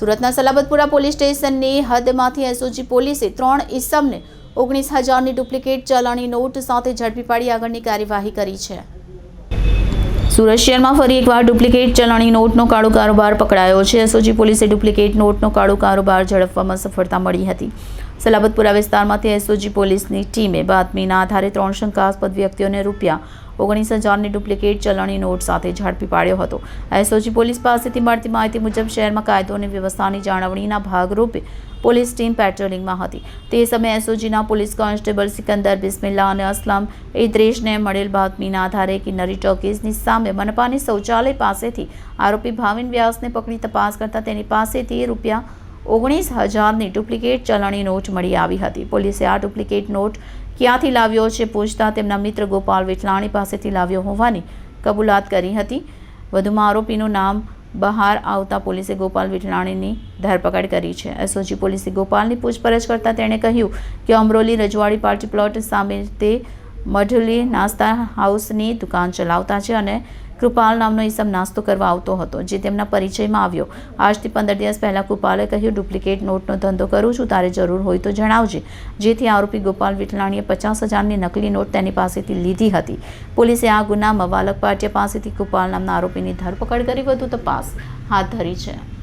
સુરતના સલાબતપુરા પોલીસ સ્ટેશનની હદમાંથી એસઓજી પોલીસે ત્રણ ઇસમને ઓગણીસ હજારની ડુપ્લિકેટ ચલણી નોટ સાથે ઝડપી પાડી આગળની કાર્યવાહી કરી છે. સુરત શહેરમાં ફરી એકવાર ડુપ્લિકેટ ચલણી નોટનો કાળો કારોબાર પકડાયો છે. એસઓજી પોલીસે ડુપ્લિકેટ નોટનો કાળો કારોબાર ઝડપવામાં સફળતા મળી હતી. સલાબતપુરા વિસ્તારમાંથી એસઓજી પોલીસની ટીમે બાતમીના આધારે ત્રણ શંકાસ્પદ વ્યક્તિઓને રૂપિયા ઓગણીસ હજારની ડુપ્લિકેટ ચલણી નોટ સાથે ઝડપી પાડ્યો હતો. એસઓજી પોલીસ પાસેથી મળતી માહિતી મુજબ શહેરમાં કાયદો અને વ્યવસ્થાની જાળવણીના ભાગરૂપે પોલીસ ટીમ પેટ્રોલિંગમાં હતી. તે સમયે એસઓજીના પોલીસ કોન્સ્ટેબલ સિકંદર બિસ્મિલ્લા અને અસલમ ઇદ્રેશને મળેલ બાતમીના આધારે કિન્નરી ટોકીઝની સામે મનપાની શૌચાલય પાસેથી આરોપી ભાવિન વ્યાસને પકડી તપાસ કરતા તેની પાસેથી રૂપિયા ઓગણીસ હજારની ડુપ્લિકેટ ચલણી નોટ મળી આવી હતી. પોલીસે આ ડુપ્લિકેટ નોટ ક્યાંથી લાવ્યો છે પૂછતા તેમના મિત્ર ગોપાલ વિઠલાણી પાસેથી લાવ્યો હોવાની કબૂલાત કરી હતી. વધુમાં આરોપીનું નામ બહાર આવતા પોલીસે ગોપાલ વિઠલાણીની ધરપકડ કરી છે. એસઓજી પોલીસે ગોપાલની પૂછપરછ કરતાં તેણે કહ્યું કે અમરોલી રજવાડી પાર્ટી પ્લોટ સામે તે મઢલી નાસ્તા હાઉસની દુકાન ચલાવતા છે અને કૃપાલ નામનો ઈસમ નાસ્તો કરવા આવતો હતો, જે તેમના પરિચયમાં આવ્યો. આજથી પંદર દિવસ પહેલાં કૃપાલે કહ્યું, ડુપ્લિકેટ નોટનો ધંધો કરું છું, તારે જરૂર હોય તો જણાવજે. જેથી આરોપી ગોપાલ વિઠલાણીએ પચાસ હજારની નકલી નોટ તેની પાસેથી લીધી હતી. પોલીસે આ ગુનામાં વાલક પાટિયા પાસેથી કૃપાલ નામના આરોપીની ધરપકડ કરી, વધુ તપાસ હાથ ધરી છે.